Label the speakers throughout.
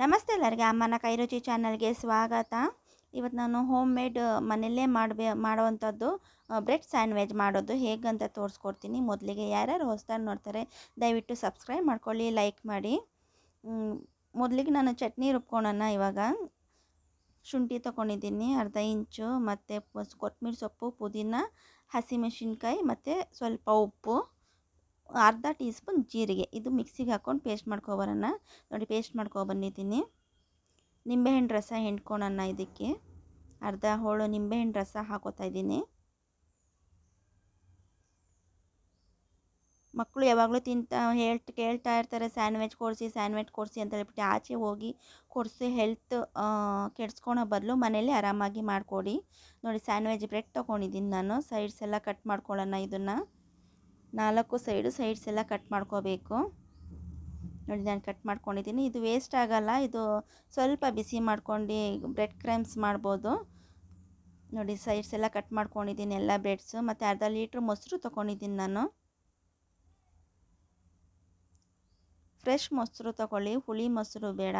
Speaker 1: ನಮಸ್ತೆ ಎಲ್ಲರಿಗೆ, ಅಮ್ಮನ ಕೈರುಚಿ ಚಾನಲ್ಗೆ ಸ್ವಾಗತ. ಇವತ್ತು ನಾನು ಹೋಮ್ ಮೇಡ್ ಮನೆಯಲ್ಲೇ ಮಾಡಬೇ, ಮಾಡುವಂಥದ್ದು ಬ್ರೆಡ್ ಸ್ಯಾಂಡ್ವಿಚ್ ಮಾಡೋದು. ಹೇಗಂತ ತೋರಿಸ್ಕೊಡ್ತೀನಿ. ಮೊದಲಿಗೆ ಯಾರ್ಯಾರು ಹೊಸ್ದಾಗಿ ನೋಡ್ತಾರೆ, ದಯವಿಟ್ಟು ಸಬ್ಸ್ಕ್ರೈಬ್ ಮಾಡ್ಕೊಳ್ಳಿ, ಲೈಕ್ ಮಾಡಿ. ಮೊದಲಿಗೆ ನಾನು ಚಟ್ನಿ ರುಬ್ಕೊಳೋಣ ಇವಾಗ. ಶುಂಠಿ ತೊಗೊಂಡಿದ್ದೀನಿ, ಅರ್ಧ ಇಂಚು, ಮತ್ತು ಕೊತ್ತಂಬರಿ ಸೊಪ್ಪು, ಪುದೀನ ಹಸಿಮೆಣಸಿನ್ಕಾಯಿ ಮತ್ತು ಸ್ವಲ್ಪ ಉಪ್ಪು. ಅರ್ಧ ಟೀ ಸ್ಪೂನ್ ಜೀರಿಗೆ. ಇದು ಮಿಕ್ಸಿಗೆ ಹಾಕ್ಕೊಂಡು ಪೇಸ್ಟ್ ಮಾಡ್ಕೊಬರೋಣ ನೋಡಿ, ಪೇಸ್ಟ್ ಮಾಡ್ಕೊಬಂದಿದ್ದೀನಿ ನಿಂಬೆಹಣ್ಣು ರಸ ಹಿಂಡ್ಕೊಳೋಣ ಇದಕ್ಕೆ. ಅರ್ಧ ಹೋಳು ನಿಂಬೆಹಣ್ಣು ರಸ ಹಾಕೋತಾ ಇದ್ದೀನಿ. ಮಕ್ಕಳು ಯಾವಾಗಲೂ ತಿಂತ, ಹೇಳ್ತಾ, ಕೇಳ್ತಾ ಇರ್ತಾರೆ, ಸ್ಯಾಂಡ್ವಿಚ್ ಕೊಡಿಸಿ ಸ್ಯಾಂಡ್ವಿಚ್ ಕೊಡಿಸಿ ಅಂತ ಹೇಳ್ಬಿಟ್ಟು ಆಚೆ ಹೋಗಿ ಕೊಡಿಸಿ ಹೆಲ್ತ್ ಕೆಡ್ಸ್ಕೊಳೋ ಬದಲು ಮನೇಲಿ ಆರಾಮಾಗಿ ಮಾಡಿಕೊಡಿ. ನೋಡಿ, ಸ್ಯಾಂಡ್ವಿಚ್ ಬ್ರೆಡ್ ತೊಗೊಂಡಿದ್ದೀನಿ ನಾನು. ಸೈಡ್ಸ್ ಎಲ್ಲ ಕಟ್ ಮಾಡ್ಕೊಳ್ಳೋಣ ಇದನ್ನು. ನಾಲ್ಕು ಸೈಡು ಸೈಡ್ಸ್ ಎಲ್ಲ ಕಟ್ ಮಾಡ್ಕೋಬೇಕು. ನೋಡಿ ನಾನು ಕಟ್ ಮಾಡ್ಕೊಂಡಿದ್ದೀನಿ. ಇದು ವೇಸ್ಟ್ ಆಗಲ್ಲ. ಇದು ಸ್ವಲ್ಪ ಬಿಸಿ ಮಾಡ್ಕೊಂಡು ಬ್ರೆಡ್ ಕ್ರೈಮ್ಸ್ ಮಾಡ್ಬೋದು. ನೋಡಿ ಸೈಡ್ಸ್ ಎಲ್ಲ ಕಟ್ ಮಾಡ್ಕೊಂಡಿದ್ದೀನಿ ಎಲ್ಲ ಬ್ರೆಡ್ಸು ಮತ್ತು ಅರ್ಧ ಲೀಟ್ರ್ ಮೊಸರು ತೊಗೊಂಡಿದ್ದೀನಿ ನಾನು. ಫ್ರೆಶ್ ಮೊಸರು ತಗೊಳ್ಳಿ. ಹುಳಿ ಮೊಸರು ಬೇಡ.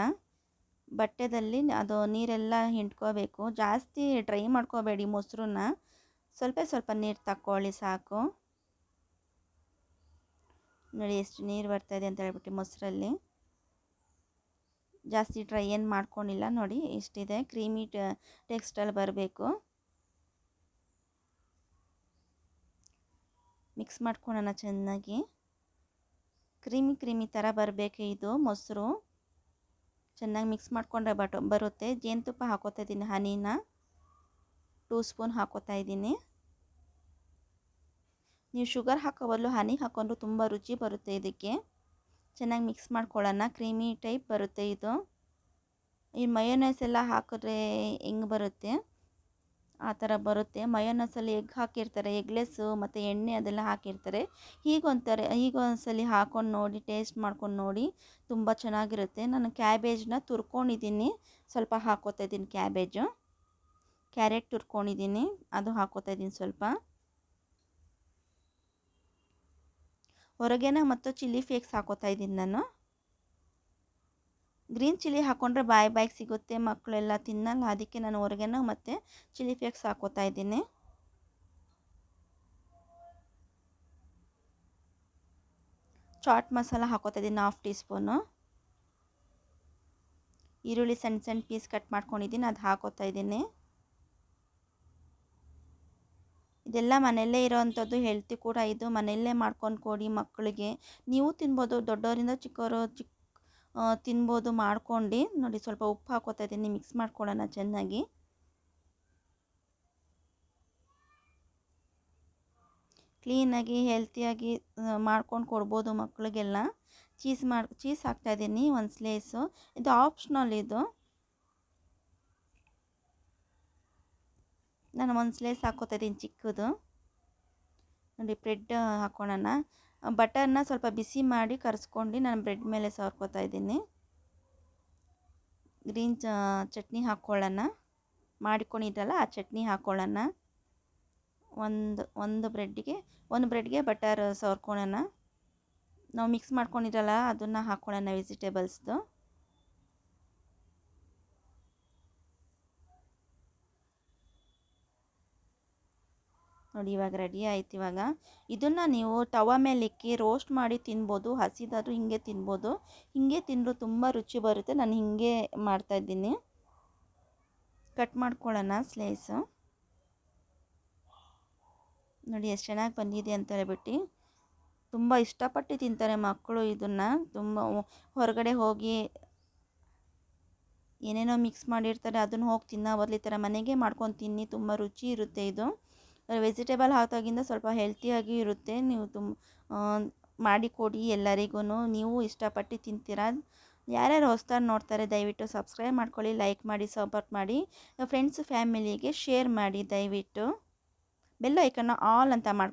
Speaker 1: ಬಟ್ಟೆದಲ್ಲಿ ಅದು ನೀರೆಲ್ಲ ಹಿಂಡ್ಕೋಬೇಕು. ಜಾಸ್ತಿ ಡ್ರೈ ಮಾಡ್ಕೋಬೇಡಿ ಮೊಸರನ್ನ. ಸ್ವಲ್ಪ ಸ್ವಲ್ಪ ನೀರು ತಗೊಳ್ಳಿ ಸಾಕು. ನೋಡಿ ಎಷ್ಟು ನೀರು ಬರ್ತಾಯಿದೆ ಅಂತ ಹೇಳ್ಬಿಟ್ಟು ಮೊಸರಲ್ಲಿ. ಜಾಸ್ತಿ ಡ್ರೈ ಏನು ಮಾಡ್ಕೊಂಡಿಲ್ಲ ನೋಡಿ, ಇಷ್ಟಿದೆ. ಕ್ರೀಮಿ ಟೆಕ್ಸ್ಟಲ್ಲಿ ಬರಬೇಕು. ಮಿಕ್ಸ್ ಮಾಡ್ಕೊಳ್ಳೋಣ ಚೆನ್ನಾಗಿ. ಕ್ರೀಮಿ ಕ್ರೀಮಿ ಥರ ಬರಬೇಕು ಇದು ಮೊಸರು. ಚೆನ್ನಾಗಿ ಮಿಕ್ಸ್ ಮಾಡಿಕೊಂಡ್ರೆ ಬಟ್, ಬರುತ್ತೆ. ಜೇನುತುಪ್ಪ ಹಾಕೋತಾ ಇದ್ದೀನಿ, ಹನಿನ. ಟೂ ಸ್ಪೂನ್ ಹಾಕೋತಾ ಇದ್ದೀನಿ. ನೀವು ಶುಗರ್ ಹಾಕೋ ಬದಲು ಹನಿ ಹಾಕ್ಕೊಂಡ್ರು ತುಂಬ ರುಚಿ ಬರುತ್ತೆ ಇದಕ್ಕೆ. ಚೆನ್ನಾಗಿ ಮಿಕ್ಸ್ ಮಾಡ್ಕೊಳ್ಳೋಣ. ಕ್ರೀಮಿ ಟೈಪ್ ಬರುತ್ತೆ ಇದು. ಈ ಮಯೋನೈಸ್ ಎಲ್ಲ ಹಾಕಿದ್ರೆ ಹೆಂಗೆ ಬರುತ್ತೆ? ಆ ಥರ ಬರುತ್ತೆ. ಮಯೋನೈಸಲ್ಲಿ ಎಗ್ ಹಾಕಿರ್ತಾರೆ. ಎಗ್ಲೆಸ್ಸು ಮತ್ತು ಎಣ್ಣೆ ಅದೆಲ್ಲ ಹಾಕಿರ್ತಾರೆ. ಹೀಗೊಂಥರ ಹೀಗೊಂದ್ಸಲಿ ಹಾಕ್ಕೊಂಡು ನೋಡಿ ಟೇಸ್ಟ್ ಮಾಡ್ಕೊಂಡು ನೋಡಿ ತುಂಬ ಚೆನ್ನಾಗಿರುತ್ತೆ. ನಾನು ಕ್ಯಾಬೇಜ್ನ ತುರ್ಕೊಂಡಿದ್ದೀನಿ. ಸ್ವಲ್ಪ ಹಾಕೋತಾ ಇದ್ದೀನಿ ಕ್ಯಾಬೇಜು ಕ್ಯಾರೆಟ್ ತುರ್ಕೊಂಡಿದ್ದೀನಿ. ಅದು ಹಾಕೋತಾ ಇದ್ದೀನಿ ಸ್ವಲ್ಪ. ಹೊರಗೇನ ಮತ್ತು ಚಿಲ್ಲಿ ಫ್ಲೇಕ್ಸ್ ಹಾಕೋತಾ ಇದ್ದೀನಿ ನಾನು. ಗ್ರೀನ್ ಚಿಲ್ಲಿ ಹಾಕ್ಕೊಂಡ್ರೆ ಬಾಯಿ ಬಾಯಿಗೆ ಸಿಗುತ್ತೆ, ಮಕ್ಕಳೆಲ್ಲ ತಿನ್ನಲ್ಲ, ಅದಕ್ಕೆ ನಾನು ಹೊರಗೇನ ಮತ್ತು ಚಿಲ್ಲಿ ಫ್ಲೇಕ್ಸ್ ಹಾಕೋತಾ ಇದ್ದೀನಿ. ಚಾಟ್ ಮಸಾಲ ಹಾಕೋತಾ ಇದ್ದೀನಿ ಹಾಫ್ ಟೀ ಸ್ಪೂನು ಈರುಳ್ಳಿ ಸಣ್ಣ ಸಣ್ಣ ಪೀಸ್ ಕಟ್ ಮಾಡ್ಕೊಂಡಿದ್ದೀನಿ, ಅದು ಹಾಕೋತಾ ಇದ್ದೀನಿ. ಇದೆಲ್ಲ ಮನೆಯಲ್ಲೇ ಇರೋವಂಥದ್ದು ಹೆಲ್ತಿ ಕೂಡ ಇದು. ಮನೆಯಲ್ಲೇ ಮಾಡ್ಕೊಂಡು ಕೊಡಿ ಮಕ್ಕಳಿಗೆ. ನೀವು ತಿನ್ಬೋದು, ದೊಡ್ಡವರಿಂದ ಚಿಕ್ಕವರು ಚಿಕ್ಕ ತಿನ್ಬೋದು ಮಾಡ್ಕೊಂಡು. ನೋಡಿ ಸ್ವಲ್ಪ ಉಪ್ಪು ಹಾಕೋತಾ ಇದ್ದೀನಿ ಮಿಕ್ಸ್ ಮಾಡ್ಕೊಳ್ಳೋಣ ಚೆನ್ನಾಗಿ. ಕ್ಲೀನಾಗಿ, ಹೆಲ್ತಿಯಾಗಿ ಮಾಡ್ಕೊಂಡು ಕೊಡ್ಬೋದು ಮಕ್ಕಳಿಗೆಲ್ಲ. ಚೀಸ್ ಮಾಡಿ, ಚೀಸ್ ಹಾಕ್ತಾಯಿದ್ದೀನಿ ಒಂದು ಸ್ಲೇಸು ಇದು ಆಪ್ಷನಲ್ ಇದು. ನಾನು ಒಂದು ಸ್ಲೇಸ್ ಹಾಕೋತಾ ಇದ್ದೀನಿ ಚಿಕ್ಕದು. ನೋಡಿ ಬ್ರೆಡ್ ಹಾಕ್ಕೊಳ್ಳೋಣ ಬಟರ್ನ ಸ್ವಲ್ಪ ಬಿಸಿ ಮಾಡಿ ಕರೆಸ್ಕೊಂಡು ನಾನು ಬ್ರೆಡ್ ಮೇಲೆ ಸವರ್ಕೋತಾ ಇದ್ದೀನಿ. ಗ್ರೀನ್ ಚಟ್ನಿ ಹಾಕ್ಕೊಳ್ಳೋಣ ಮಾಡಿಕೊಂಡಿದ್ದಲ್ಲ ಆ ಚಟ್ನಿ ಹಾಕ್ಕೊಳ್ಳೋಣ ಒಂದು ಒಂದು ಬ್ರೆಡ್ಗೆ ಒಂದು ಬ್ರೆಡ್ಗೆ ಬಟರ್ ಸವರ್ಕೊಳ್ಳೋಣ ನಾವು ಮಿಕ್ಸ್ ಮಾಡ್ಕೊಂಡಿರಲ್ಲ, ಅದನ್ನು ಹಾಕ್ಕೊಳ್ಳೋಣ ವೆಜಿಟೇಬಲ್ಸ್ದು ನೋಡಿ, ಇವಾಗ ರೆಡಿ ಆಯ್ತು ಇವಾಗ. ಇದನ್ನು ನೀವು ತವ ಮೇಲೆ ಇಕ್ಕಿ ರೋಸ್ಟ್ ಮಾಡಿ ತಿನ್ಬೋದು ಹಸಿದಾದರೂ ಹಿಂಗೆ ತಿನ್ಬೋದು. ಹಿಂಗೆ ತಿಂದರೂ ತುಂಬ ರುಚಿ ಬರುತ್ತೆ. ನಾನು ಹಿಂಗೆ ಮಾಡ್ತಾಯಿದ್ದೀನಿ ಕಟ್ ಮಾಡ್ಕೊಳ್ಳೋಣ ಸ್ಲೈಸು ನೋಡಿ, ಎಷ್ಟು ಚೆನ್ನಾಗಿ ಬಂದಿದೆ ಅಂತ ಹೇಳ್ಬಿಟ್ಟು. ತುಂಬ ಇಷ್ಟಪಟ್ಟು ತಿಂತಾರೆ ಮಕ್ಕಳು ಇದನ್ನು. ತುಂಬ ಹೊರಗಡೆ ಹೋಗಿ ಏನೇನೋ ಮಿಕ್ಸ್ ಮಾಡಿರ್ತಾರೆ, ಅದನ್ನು ಹೋಗಿ ತಿನ್ನೋ ಬದಲು ಈ ಥರ ಮನೆಗೆ ಮಾಡ್ಕೊಂಡು ತಿನ್ನಿ, ತುಂಬ ರುಚಿ ಇರುತ್ತೆ ಇದು. ವೆಜಿಟೇಬಲ್ ಹಾಕಿದಾಗಿಂದ ಸ್ವಲ್ಪ ಹೆಲ್ತಿಯಾಗಿ ಇರುತ್ತೆ. ನೀವು ತುಂಬ ಮಾಡಿ ಕೊಡಿ ಎಲ್ಲರಿಗೂ ನೀವು ಇಷ್ಟಪಟ್ಟು ತಿಂತೀರಾ. ಯಾರ್ಯಾರು ಹೊಸ್ದಾಗಿ ನೋಡ್ತಾರೆ, ದಯವಿಟ್ಟು ಸಬ್ಸ್ಕ್ರೈಬ್ ಮಾಡ್ಕೊಳ್ಳಿ, ಲೈಕ್ ಮಾಡಿ, ಸಪೋರ್ಟ್ ಮಾಡಿ. ಫ್ರೆಂಡ್ಸ್, ಫ್ಯಾಮಿಲಿಗೆ ಶೇರ್ ಮಾಡಿ ದಯವಿಟ್ಟು. ಬೆಲ್ಲ ಐಕನ್ನ ಆಲ್ ಅಂತ ಮಾಡಿ